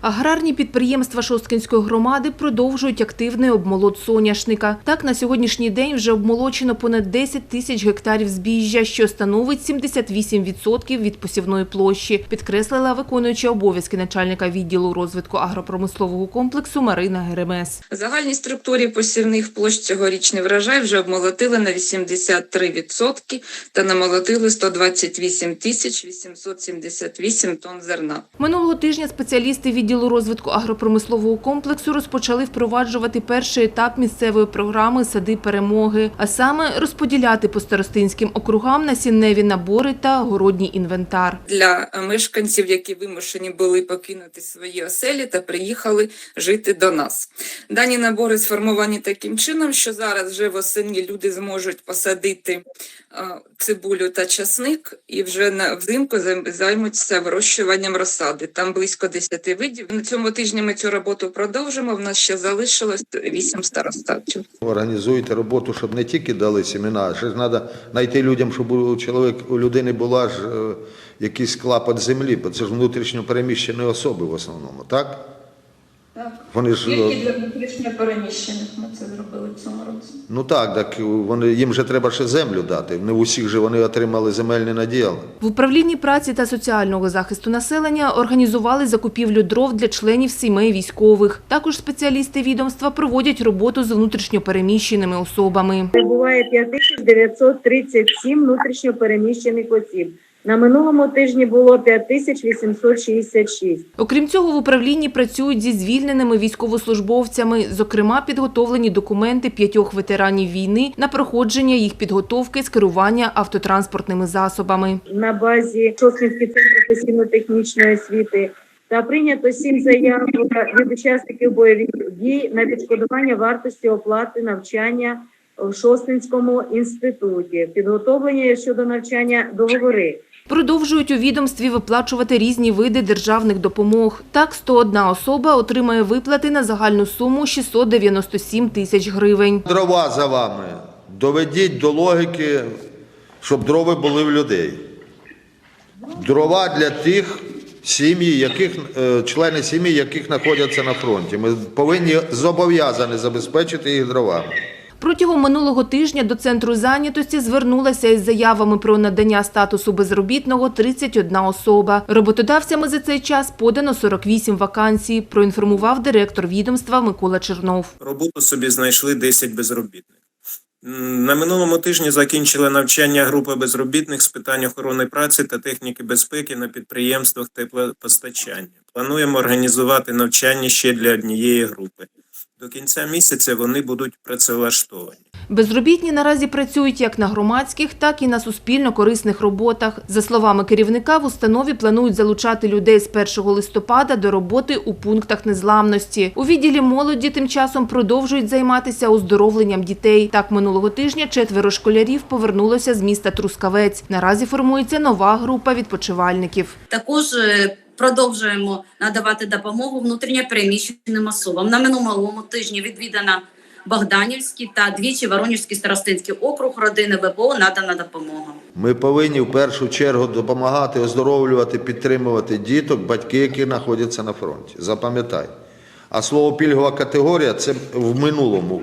Аграрні підприємства Шосткинської громади продовжують активний обмолот соняшника. Так, на сьогоднішній день вже обмолочено понад 10 тисяч гектарів збіжжя, що становить 78% від посівної площі, підкреслила виконуюча обов'язки начальника відділу розвитку агропромислового комплексу Марина Геремес. В загальній структурі посівних площ цьогорічний врожай вже обмолотили на 83% та намолотили 128 тисяч 878 тонн зерна. Минулого тижня спеціалісти відділу розвитку агропромислового комплексу розпочали впроваджувати перший етап місцевої програми Сади перемоги, а саме розподіляти по старостинським округам насінневі набори та городній інвентар. Для мешканців, які вимушені були покинути свої оселі та приїхали жити до нас. Дані набори сформовані таким чином, що зараз вже восени люди зможуть посадити е, цибулю та часник і вже на взимку займуться вирощуванням розсади. Там близько 10 видів. На цьому тижні ми цю роботу продовжимо. В нас ще залишилось вісім старостатів. Організуйте роботу, щоб не тільки дали семена, ще ж треба знайти людям, щоб у чоловік у людини була ж е, якийсь клапот землі, бо це ж внутрішньо переміщені особи в основному, так? Так. Вони ж Тільки для внутрішньо переміщених ми це зробили в цьому році. ну так, так вони їм же треба ще землю дати. Не в усіх же вони отримали земельний наділ. В управлінні праці та соціального захисту населення організували закупівлю дров для членів сімей військових. Також спеціалісти відомства проводять роботу з внутрішньопереміщеними особами. Прибуває 5937 внутрішньопереміщених осіб. На минулому тижні було 5866. Окрім цього, в управлінні працюють зі звільненими військовослужбовцями. Зокрема, підготовлені документи п'ятьох ветеранів війни на проходження їх підготовки з керування автотранспортними засобами. На базі Шосткинський центр професійно-технічної освіти та прийнято сім заяв від учасників бойових дій на відшкодування вартості оплати навчання в Шостинському інституті. Підготовлені щодо навчання договори. Продовжують у відомстві виплачувати різні види державних допомог. Так, 101 особа отримає виплати на загальну суму 697 тисяч гривень. Дрова за вами. Доведіть до логіки, щоб дрова були в людей. Дрова для тих сім'ї, яких е, члени сім'ї, яких знаходяться на фронті. Ми повинні зобов'язані забезпечити їх дровами. Протягом минулого тижня до центру зайнятості звернулася із заявами про надання статусу безробітного 31 особа. Роботодавцями за цей час подано 48 вакансій, проінформував директор відомства Микола Чернов. Роботу собі знайшли 10 безробітних. На минулому тижні закінчили навчання групи безробітних з питань охорони праці та техніки безпеки на підприємствах теплопостачання. Плануємо організувати навчання ще для однієї групи. До кінця місяця вони будуть працевлаштовані. Безробітні наразі працюють як на громадських, так і на суспільно-корисних роботах. За словами керівника, в установі планують залучати людей з 1 листопада до роботи у пунктах незламності. У відділі молоді тим часом продовжують займатися оздоровленням дітей. Так, минулого тижня четверо школярів повернулося з міста Трускавець. Наразі формується нова група відпочивальників. Також е, продовжуємо надавати допомогу внутрішньопереміщеним особам. На минулому тижні відвідана Богданівський та двічі Воронежський старостинський округ родини ВПО надана допомога. Ми повинні в першу чергу допомагати, оздоровлювати, підтримувати діток, батьки, які знаходяться на фронті. Запам'ятай. А слово пільгова категорія це в минулому